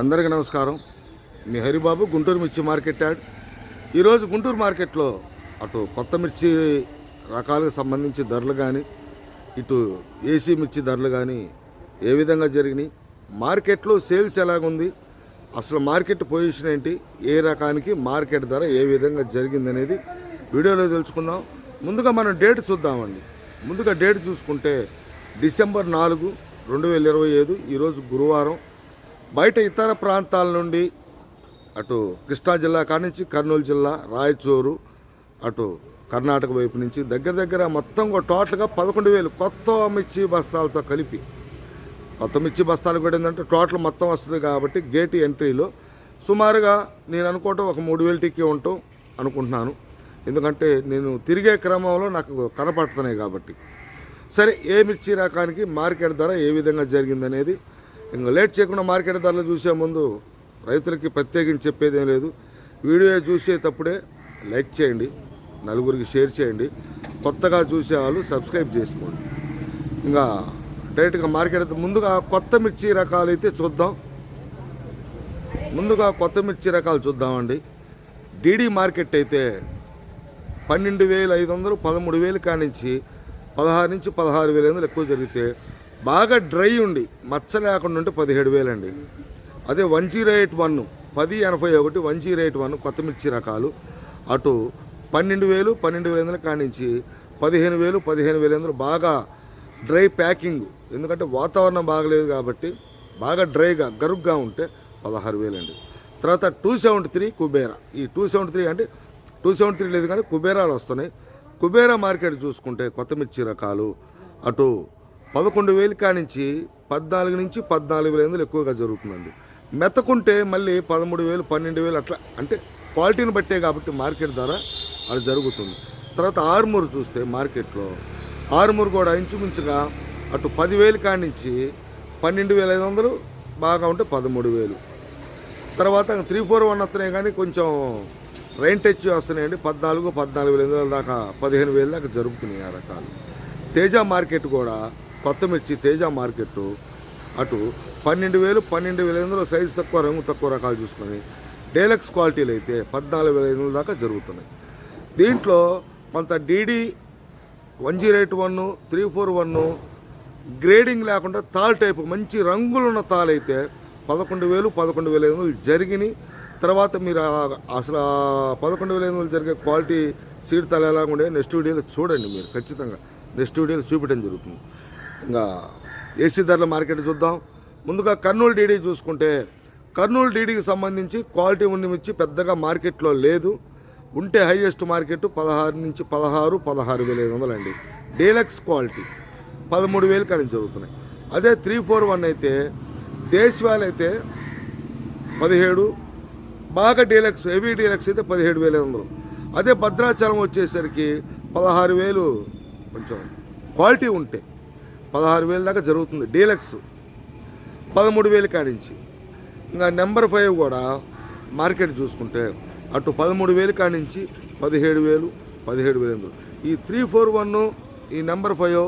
అందరికీ నమస్కారం. మీ హరిబాబు గుంటూరు మిర్చి మార్కెట్ యాడ్. ఈరోజు గుంటూరు మార్కెట్లో అటు కొత్త మిర్చి రకాలకు సంబంధించి ధరలు కానీ ఇటు ఏసీ మిర్చి ధరలు కానీ ఏ విధంగా జరిగినాయి మార్కెట్లో సేల్స్ ఎలాగుంది అసలు మార్కెట్ పొజిషన్ ఏంటి ఏ రకానికి మార్కెట్ ధర ఏ విధంగా జరిగిందనేది వీడియోలో తెలుసుకుందాం. ముందుగా మనం డేట్ చూద్దామండి. ముందుగా డేట్ చూసుకుంటే డిసెంబర్ నాలుగు రెండు వేల ఇరవై ఐదు ఈరోజు గురువారం. బయట ఇతర ప్రాంతాల నుండి అటు కృష్ణా జిల్లా కానించి కర్నూలు జిల్లా రాయచూరు అటు కర్ణాటక వైపు నుంచి దగ్గర దగ్గర మొత్తం టోటల్గా పదకొండు వేలు కొత్త మిర్చి బస్తాలతో కలిపి కొత్త మిర్చి బస్తాలు కూడా ఏంటంటే టోటల్ మొత్తం వస్తుంది కాబట్టి గేట్ ఎంట్రీలో సుమారుగా నేను అనుకోవటం ఒక మూడు వేలు టిక్కి ఉంటాం అనుకుంటున్నాను. ఎందుకంటే నేను తిరిగే క్రమంలో నాకు కనపడుతున్నాయి కాబట్టి. సరే ఏ మిర్చి రకానికి మార్కెట్ ధర ఏ విధంగా జరిగిందనేది ఇంకా లేట్ చేయకుండా మార్కెట్ ధరలు చూసే ముందు రైతులకి ప్రత్యేకించి చెప్పేది లేదు. వీడియో చూసేటప్పుడే లైక్ చేయండి నలుగురికి షేర్ చేయండి కొత్తగా చూసే వాళ్ళు సబ్స్క్రైబ్ చేసుకోండి. ఇంకా డైరెక్ట్గా మార్కెట్ ముందుగా కొత్త మిర్చి రకాలు అయితే చూద్దాం. ముందుగా కొత్త మిర్చి రకాలు చూద్దామండి. డీడీ మార్కెట్ అయితే పన్నెండు వేల ఐదు వందలు పదమూడు వేలు కానించి పదహారు నుంచి పదహారు వేల ఐదు ఎక్కువ జరిగితే బాగా డ్రై ఉండి మచ్చ లేకుండా ఉంటే పదిహేడు వేలండి. అదే వన్ జీరో ఎయిట్ వన్ పది ఎనభై ఒకటి వన్ జీరో ఎయిట్ వన్ కొత్త మిర్చి రకాలు. అటు పన్నెండు వేలు పన్నెండు వేల ఎందులో కానించి పదిహేను వేలు పదిహేను వేల ఎందులో బాగా డ్రై ప్యాకింగ్. ఎందుకంటే వాతావరణం బాగలేదు కాబట్టి బాగా డ్రైగా గరుగ్గా ఉంటే పదహారు వేలండి. తర్వాత టూ సెవెంటీ త్రీ కుబేరా. ఈ టూ సెవెంటీ త్రీ అంటే టూ సెవెంటీ త్రీ లేదు కానీ కుబేరాలు వస్తున్నాయి. కుబేరా మార్కెట్ చూసుకుంటే కొత్త మిర్చి రకాలు అటు పదకొండు వేలు కానించి పద్నాలుగు నుంచి పద్నాలుగు వేల ఐదులు ఎక్కువగా జరుగుతుందండి. మెత్తకుంటే మళ్ళీ పదమూడు వేలు పన్నెండు వేలు అట్లా అంటే క్వాలిటీని బట్టే కాబట్టి మార్కెట్ ధర అది జరుగుతుంది. తర్వాత ఆర్మూర్ చూస్తే మార్కెట్లో ఆర్మూర్ కూడా ఇంచుమించుగా అటు పదివేలు కానించి పన్నెండు వేల ఐదు వందలు బాగా ఉంటే పదమూడు వేలు. తర్వాత త్రీ ఫోర్ వన్ వస్తున్నాయి కానీ కొంచెం రైన్ టచ్ వస్తున్నాయండి. పద్నాలుగు పద్నాలుగు వేల ఐదు వేల దాకా పదిహేను వేల దాకా జరుగుతున్నాయి ఆ రకాలు. తేజ మార్కెట్ కూడా కొత్త మిర్చి తేజ మార్కెట్ అటు పన్నెండు వేలు పన్నెండు వేల ఐదు సైజు తక్కువ రంగు తక్కువ రకాలు చూసుకొని డేలక్స్ క్వాలిటీలు అయితే పద్నాలుగు వేల ఐదు దాకా జరుగుతున్నాయి. దీంట్లో కొంత DD one zero eight one three four one grading లేకుండా తాల్ టైపు మంచి రంగులున్న తాలు అయితే పదకొండు వేలు పదకొండు వేల ఐదు వందలు జరిగినాయి. తర్వాత మీరు అసలు ఆ పదకొండు వేల ఐదు వందలు జరిగే క్వాలిటీ సీడ్ తల ఎలా ఉండే నెక్స్ట్ వీడియోలో చూడండి మీరు. ఖచ్చితంగా నెక్స్ట్ వీడియోలో చూపించడం జరుగుతుంది. ఇంకా ఏసీ ధరల మార్కెట్ చూద్దాం. ముందుగా కర్నూలు డీడీ చూసుకుంటే కర్నూలు డీడీకి సంబంధించి క్వాలిటీ ఉన్న మించి పెద్దగా మార్కెట్లో లేదు. ఉంటే హైయెస్ట్ మార్కెట్ పదహారు నుంచి పదహారు పదహారు వేల ఐదు వందలు అండి. డీలక్స్ క్వాలిటీ పదమూడు వేలు కానీ జరుగుతున్నాయి. అదే త్రీ ఫోర్ వన్ అయితే దేశవాళ అయితే పదిహేడు బాగా డీలక్స్ హెవీ డీలక్స్ అయితే పదిహేడు వేల ఐదు వందలు. అదే భద్రాచలం వచ్చేసరికి పదహారు వేలు కొంచెం క్వాలిటీ ఉంటే పదహారు వేల దాకా జరుగుతుంది. డీలక్స్ పదమూడు వేలు కాడించి ఇంకా నెంబర్ ఫైవ్ కూడా మార్కెట్ చూసుకుంటే అటు పదమూడు వేలు కాడించి పదిహేడు వేలు పదిహేడు వేలు ఎందుకు? ఈ త్రీ ఫోర్ వన్ ఈ నెంబర్ ఫైవ్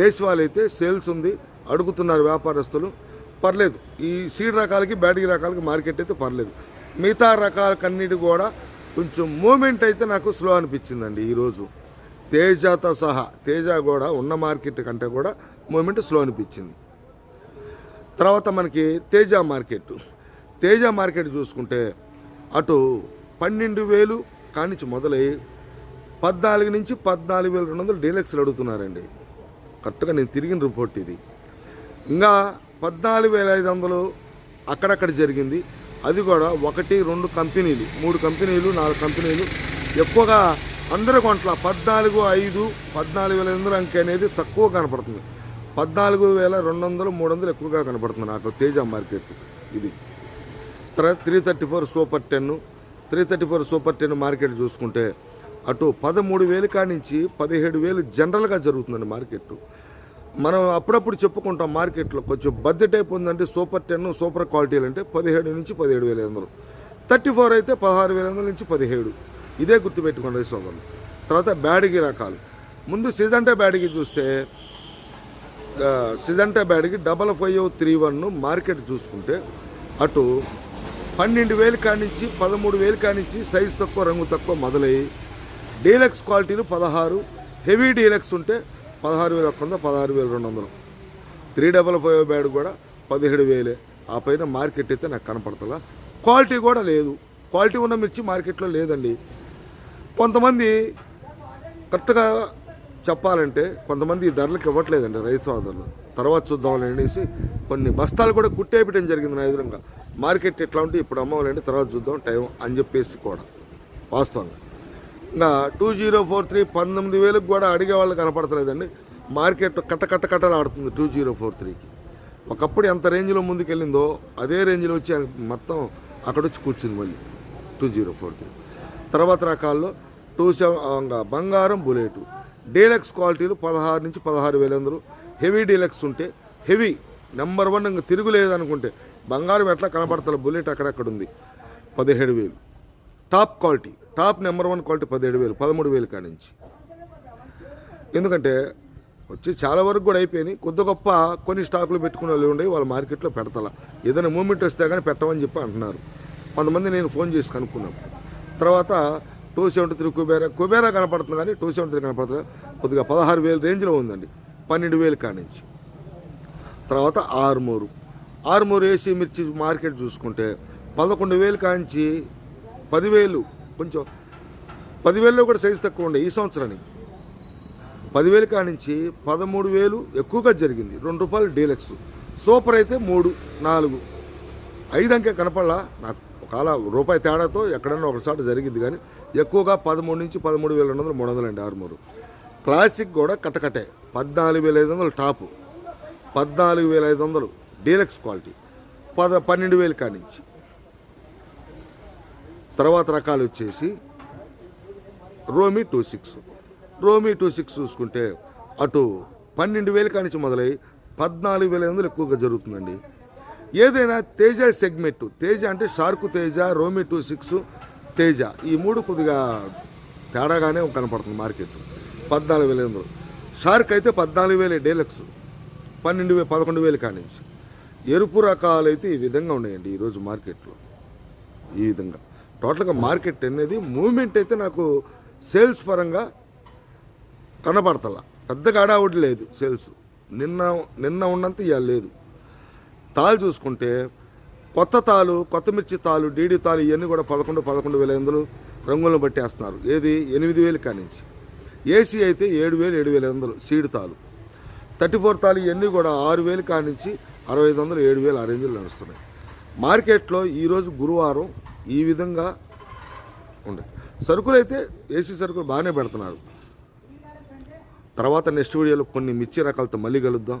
దేశవాళీ అయితే సేల్స్ ఉంది. అడుగుతున్నారు వ్యాపారస్తులు. పర్లేదు. ఈ సీడ్ రకాలకి బ్యాటరీ రకాలకి మార్కెట్ అయితే పర్లేదు. మిగతా రకాలకన్నిటి కూడా కొంచెం మూమెంట్ అయితే నాకు స్లో అనిపించిందండి ఈరోజు. తేజతో సహా తేజ కూడా ఉన్న మార్కెట్ కంటే కూడా మూమెంట్ స్లో అనిపించింది. తర్వాత మనకి తేజ మార్కెట్. తేజ మార్కెట్ చూసుకుంటే అటు పన్నెండు వేలు కానించి మొదలై పద్నాలుగు నుంచి పద్నాలుగు వేల రెండు వందలు డీలక్స్లు అడుగుతున్నారండి. కరెక్ట్గా నేను తిరిగిన రిపోర్ట్ ఇది. ఇంకా పద్నాలుగు వేల ఐదు వందలు అక్కడక్కడ జరిగింది. అది కూడా ఒకటి రెండు కంపెనీలు మూడు కంపెనీలు నాలుగు కంపెనీలు ఎక్కువగా అందరూ కొంట్ల పద్నాలుగు ఐదు పద్నాలుగు వేల ఎనిమిది అంకె అనేది తక్కువ కనపడుతుంది. పద్నాలుగు వేల రెండు వందలు మూడు వందలు ఎక్కువగా కనపడుతుంది నాకు తేజ మార్కెట్. ఇది. తర్వాత three thirty four super ten three thirty four super ten market చూసుకుంటే అటు పదమూడు వేలు కానించి పదిహేడు వేలు జనరల్గా జరుగుతుందండి మార్కెట్. మనం అప్పుడప్పుడు చెప్పుకుంటాం మార్కెట్లో కొంచెం బద్ద టైప్ ఉందంటే సూపర్ టెన్ సూపర్ క్వాలిటీలు అంటే పదిహేడు నుంచి పదిహేడు వేల ఐదు వందలు. థర్టీ ఫోర్ అయితే పదహారు వేల వందల నుంచి పదిహేడు. ఇదే గుర్తుపెట్టుకోండి సోదరులు. తర్వాత బ్యాడిగి రకాలు. ముందు సిజంటే బ్యాడిగి చూస్తే ఆ, Syngenta బ్యాడ్కి double five three one market చూసుకుంటే అటు పన్నెండు వేలు కానించి పదమూడు వేలు కానించి సైజు తక్కువ రంగు తక్కువ మొదలయ్యి డీలక్స్ క్వాలిటీలు పదహారు హెవీ డీలక్స్ ఉంటే పదహారు వేల ఒక్క వంద పదహారు వేల రెండు వందలు. త్రీ డబల్ ఫైవ్ బ్యాడ్ కూడా పదిహేడు వేలే. ఆ పైన మార్కెట్ అయితే నాకు కనపడతలా. క్వాలిటీ కూడా లేదు. క్వాలిటీ ఉన్న మిర్చి మార్కెట్లో లేదండి. కొంతమంది కరెక్ట్గా చెప్పాలంటే కొంతమంది ఈ ధరలకు ఇవ్వట్లేదండి రైతు సోదరులు. తర్వాత చూద్దామని అనేసి కొన్ని బస్తాలు కూడా కుట్టేయటం జరిగింది నా ఎదురుగా. మార్కెట్ ఎట్లా ఉంటే ఇప్పుడు అమ్మవాలంటే తర్వాత చూద్దాం టైం అని చెప్పేసి కూడా వాస్తవంగా. ఇంకా టూ జీరో ఫోర్ త్రీ పంతొమ్మిది వేలకు కూడా అడిగే వాళ్ళు కనపడతలేదండి. మార్కెట్ కట్ట కట్ట కట్టలు ఆడుతుంది టూ జీరో ఫోర్ త్రీకి. ఒకప్పుడు ఎంత రేంజ్లో ముందుకెళ్ళిందో అదే రేంజ్లో వచ్చి మొత్తం అక్కడ వచ్చి కూర్చుంది మళ్ళీ టూ జీరో ఫోర్ త్రీ. తర్వాత రకాల్లో టూ సెవెన్ బంగారం బుల్లెట్ డీలక్స్ క్వాలిటీలు పదహారు నుంచి పదహారు వేల వందలు. హెవీ డీలక్స్ ఉంటే హెవీ నెంబర్ వన్ ఇంకా తిరుగులేదు అనుకుంటే బంగారం ఎట్లా కనపడతలే బుల్లెట్ అక్కడక్కడ ఉంది పదిహేడు వేలు. Top quality top number one quality పదిహేడు వేలు పదమూడు వేలు కానించి. ఎందుకంటే వచ్చి చాలా వరకు కూడా అయిపోయినాయి. కొద్ది గొప్ప కొన్ని స్టాకులు పెట్టుకునే వాళ్ళు ఉండే వాళ్ళ మార్కెట్లో పెడతలా. ఏదైనా మూమెంట్ వస్తే కానీ పెట్టమని చెప్పి అంటున్నారు. కొంతమంది నేను ఫోన్ చేసి కనుక్కున్నాను. తర్వాత two seventy three Kubera Kubera కనపడుతుంది కానీ టూ సెవెంటీ త్రీ కనపడుతుంది. కొద్దిగా పదహారు వేలు రేంజ్లో ఉందండి. పన్నెండు వేలు కానించి. తర్వాత ఆరుమూరు. ఆరుమూరు ఏసీ మిర్చి మార్కెట్ చూసుకుంటే పదకొండు వేలు కాంచి పదివేలు కొంచెం పదివేల్లో కూడా సైజు తక్కువ ఉండే ఈ సంవత్సరానికి. పదివేలు కానించి పదమూడు వేలు ఎక్కువగా జరిగింది. రెండు రూపాయలు డీలక్స్. సూపర్ అయితే మూడు నాలుగు. ఐదు అంకె కనపడలా నాకు. ఒకవేళ రూపాయి తేడాతో ఎక్కడన్నా ఒకసారి జరిగింది కానీ ఎక్కువగా పదమూడు నుంచి పదమూడు వేల రెండు వందలు మూడు వందలు అండి ఆరుమూరు. క్లాసిక్ కూడా కట్టకట్టే పద్నాలుగు వేల ఐదు వందలు టాపు. పద్నాలుగు వేల ఐదు వందలు డీలక్స్ క్వాలిటీ. పద పన్నెండు వేలు కానించి. తర్వాత రకాలు వచ్చేసి రోమి టూ సిక్స్. రోమి టూ సిక్స్ చూసుకుంటే అటు పన్నెండు వేలు కానించి మొదలై పద్నాలుగు వేల ఐదు వందలు ఎక్కువగా జరుగుతుందండి. ఏదైనా తేజ సెగ్మెంట్ తేజ అంటే షార్క్ తేజ రోమి టూ సిక్స్ తేజ. ఈ మూడు కొద్దిగా తేడాగానే కనపడుతుంది మార్కెట్. పద్నాలుగు వేల ఎనిమిది షార్క్ అయితే పద్నాలుగు వేల డీలక్స్ పన్నెండు వేలు పదకొండు వేలు కానించి ఎరుపు రకాలు అయితే ఈ విధంగా ఉన్నాయండి ఈరోజు మార్కెట్లో. ఈ విధంగా. టోటల్గా మార్కెట్ అనేది మూమెంట్ అయితే నాకు సేల్స్ పరంగా కనబడతలా పెద్దగా అడావుడి లేదు సేల్స్. నిన్న నిన్న ఉన్నంత ఇవాళ లేదు. తాళ్ళు చూసుకుంటే కొత్త తాలు కొత్త మిర్చి తాలు డీడీ తాలు ఇవన్నీ కూడా పదకొండు పదకొండు వేల ఎందులు రంగులను పట్టేస్తున్నారు. ఏది? ఎనిమిది వేలు కానించి ఏసీ అయితే ఏడు వేలు ఏడు వేల ఎందులు సీడ్ తాలు. థర్టీ ఫోర్ తాలు ఇవన్నీ కూడా ఆరు వేలు కానించి అరవై ఐదు వందలు ఏడు వేలు ఆ రేంజ్లు నడుస్తున్నాయి. మార్కెట్లో ఈరోజు గురువారం ఈ విధంగా ఉండే. సరుకులు అయితే ఏసీ సరుకులు బాగానే పెడుతున్నారు. తర్వాత నెక్స్ట్ వీడియోలో కొన్ని మిర్చి రకాలతో మళ్ళీ కలుద్దాం.